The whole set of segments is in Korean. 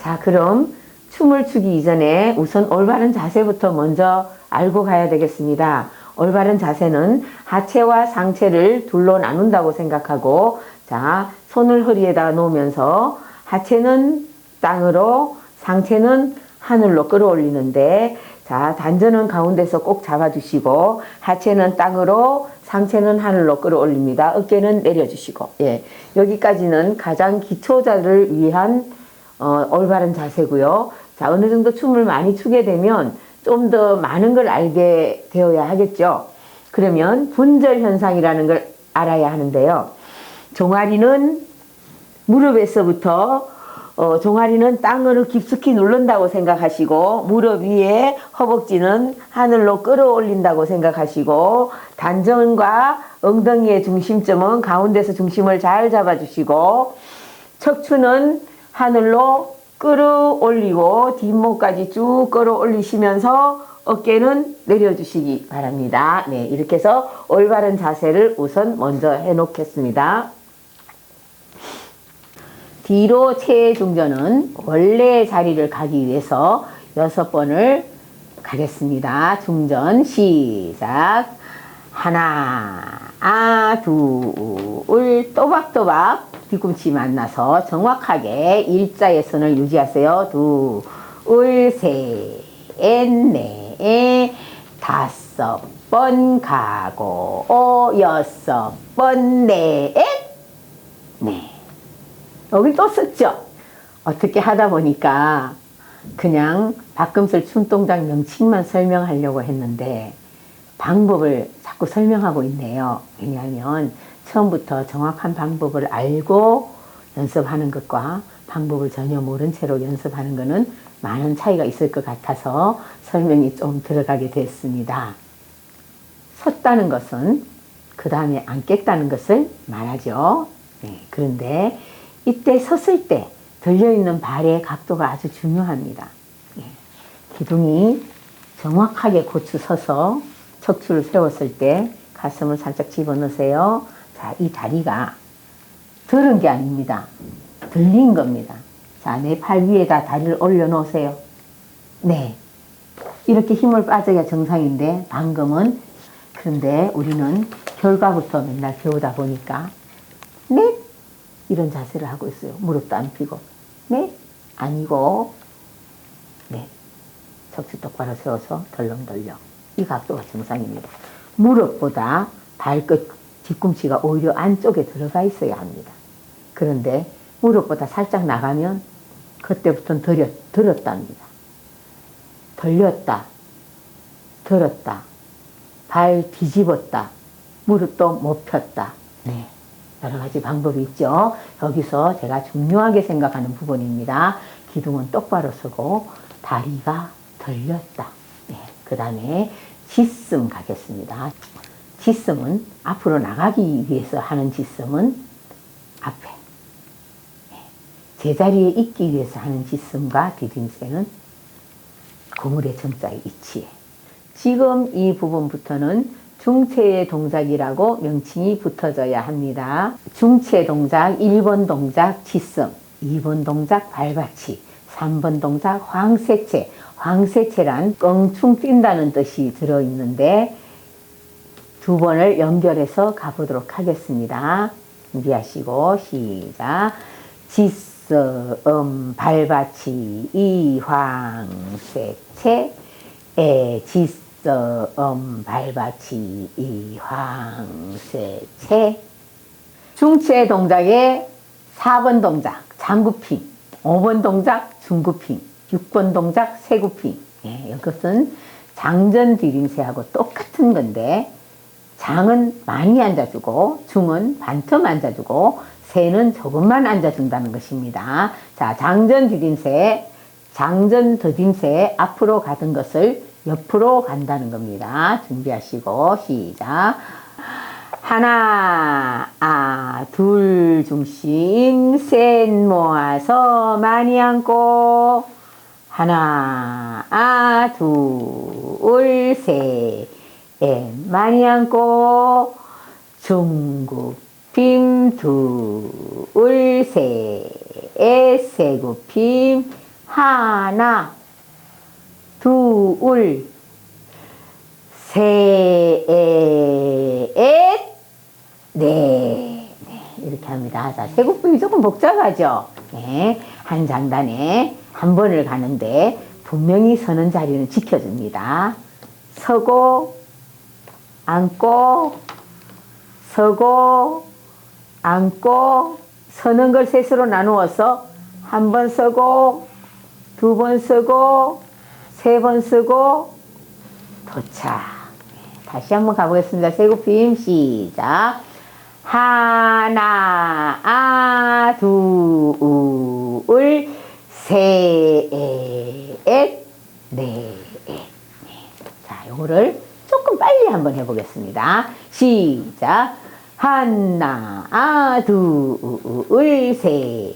자, 그럼 춤을 추기 이전에 우선 올바른 자세부터 먼저 알고 가야 되겠습니다. 올바른 자세는 하체와 상체를 둘로 나눈다고 생각하고, 자, 손을 허리에다 놓으면서 하체는 땅으로, 상체는 하늘로 끌어올리는데, 자, 단전은 가운데서 꼭 잡아주시고, 하체는 땅으로, 상체는 하늘로 끌어올립니다. 어깨는 내려주시고, 예. 여기까지는 가장 기초자를 위한 어, 올바른 자세고요. 자, 어느 정도 춤을 많이 추게 되면 좀 더 많은 걸 알게 되어야 하겠죠. 그러면 분절 현상이라는 걸 알아야 하는데요. 종아리는 무릎에서부터 어, 종아리는 땅으로 깊숙이 누른다고 생각하시고 무릎 위에 허벅지는 하늘로 끌어올린다고 생각하시고 단전과 엉덩이의 중심점은 가운데서 중심을 잘 잡아주시고 척추는 하늘로 끌어올리고 뒷목까지 쭉 끌어올리시면서 어깨는 내려주시기 바랍니다. 네, 이렇게 해서 올바른 자세를 우선 먼저 해놓겠습니다. 뒤로 체중전은 원래 자리를 가기 위해서 여섯 번을 가겠습니다. 중전 시작. 하나, 아, 둘, 또박또박 뒤꿈치 만나서 정확하게 일자의 선을 유지하세요. 둘, 셋, 넷, 다섯 번 가고, 오, 여섯 번, 넷, 네. 여기 또 썼죠? 어떻게 하다 보니까 그냥 박금슬 춤동작 명칭만 설명하려고 했는데 방법을 자꾸 설명하고 있네요. 왜냐하면 처음부터 정확한 방법을 알고 연습하는 것과 방법을 전혀 모른 채로 연습하는 것은 많은 차이가 있을 것 같아서 설명이 좀 들어가게 됐습니다. 섰다는 것은 그 다음에 앉겠다는 것을 말하죠. 네, 그런데 이때 섰을 때 들려있는 발의 각도가 아주 중요합니다. 예, 기둥이 정확하게 고추 서서 척추를 세웠을 때 가슴을 살짝 집어넣으세요. 자, 이 다리가 들은 게 아닙니다. 들린 겁니다. 자, 내 팔 위에다 다리를 올려놓으세요. 네. 이렇게 힘을 빠져야 정상인데, 방금은, 그런데 우리는 결과부터 맨날 배우다 보니까, 네. 이런 자세를 하고 있어요. 무릎도 안 펴고. 네. 아니고, 네. 척추 똑바로 세워서 덜렁덜렁. 이 각도가 정상입니다. 무릎보다 발끝, 뒤꿈치가 오히려 안쪽에 들어가 있어야 합니다. 그런데 무릎보다 살짝 나가면 그때부터는 들었, 들었답니다. 돌렸다, 들었다, 발 뒤집었다, 무릎도 못 폈다. 네. 여러 가지 방법이 있죠. 여기서 제가 중요하게 생각하는 부분입니다. 기둥은 똑바로 서고 다리가 들렸다. 네. 그 다음에 지슴 가겠습니다. 지슴은 앞으로 나가기 위해서 하는 지슴은 앞에. 네. 제자리에 있기 위해서 하는 지슴과 디딤새는 고물의 정자의 위치에. 지금 이 부분부터는 중체의 동작이라고 명칭이 붙어져야 합니다. 중체 동작 1번 동작 지슴 2번 동작 발받치 3번 동작 황새체. 황새체란 껑충 뛴다는 뜻이 들어있는데 두 번을 연결해서 가보도록 하겠습니다. 준비하시고 시작. 지스 음 발바치 이황새체 에 지스 음 발바치 이황새체 중체 동작의 4번 동작 장구핑. 5번 동작 중구핑. 6번 동작 세구핑. 예, 이것은 장전 디딤새하고 똑같은 건데 장은 많이 앉아주고 중은 반틈 앉아주고 새는 조금만 앉아준다는 것입니다. 자, 장전 디딤새, 장전 디딤새 앞으로 가던 것을 옆으로 간다는 겁니다. 준비하시고 시작. 하나, 아, 둘 중심, 셋 모아서 많이 앉고 하나, 아, 둘, 셋. 예, 많이 앉고 중굽힘 둘, 셋, 세굽힘 하나, 둘, 셋, 네. 네, 이렇게 합니다. 자, 세국분이 조금 복잡하죠? 네, 한 장단에 한 번을 가는데 분명히 서는 자리는 지켜줍니다. 서고, 앉고, 서고, 앉고, 서는 걸 셋으로 나누어서 한 번 서고, 두 번 서고, 세 번 서고, 도착. 다시 한번 가보겠습니다. 세고핌 시작. 하나, 아, 둘, 셋, 넷. 네. 자, 요거를 빨리 한번 해보겠습니다. 시작. 하나, 아, 둘, 셋,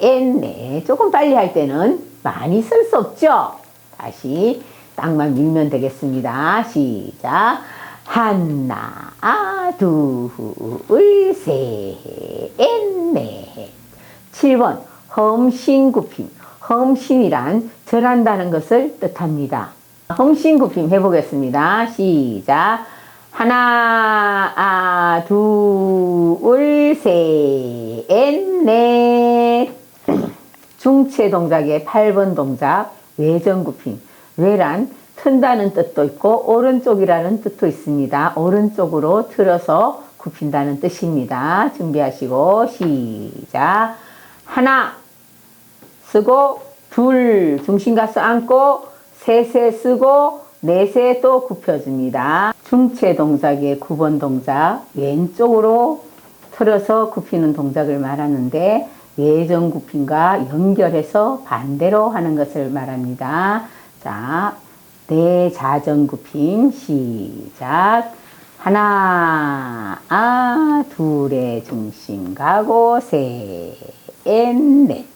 넷. 조금 빨리 할 때는 많이 쓸 수 없죠? 다시 땅만 밀면 되겠습니다. 시작. 하나, 둘, 셋, 넷. 7번, 험신구핌. 험신이란 절한다는 것을 뜻합니다. 험신구핌 해보겠습니다. 시작. 하나, 둘, 셋, 넷. 중체 동작의 8번 동작, 외전구핌. 외란 튼다는 뜻도 있고 오른쪽이라는 뜻도 있습니다. 오른쪽으로 틀어서 굽힌다는 뜻입니다. 준비하시고 시작. 하나 쓰고 둘 중심 가서 앉고 셋에 쓰고 넷에 또 굽혀줍니다. 중체 동작의 9번 동작 왼쪽으로 틀어서 굽히는 동작을 말하는데 예전 굽힘과 연결해서 반대로 하는 것을 말합니다. 자, 대자전 굽힘 시작. 하나, 아, 둘의 중심 가고, 셋, 넷.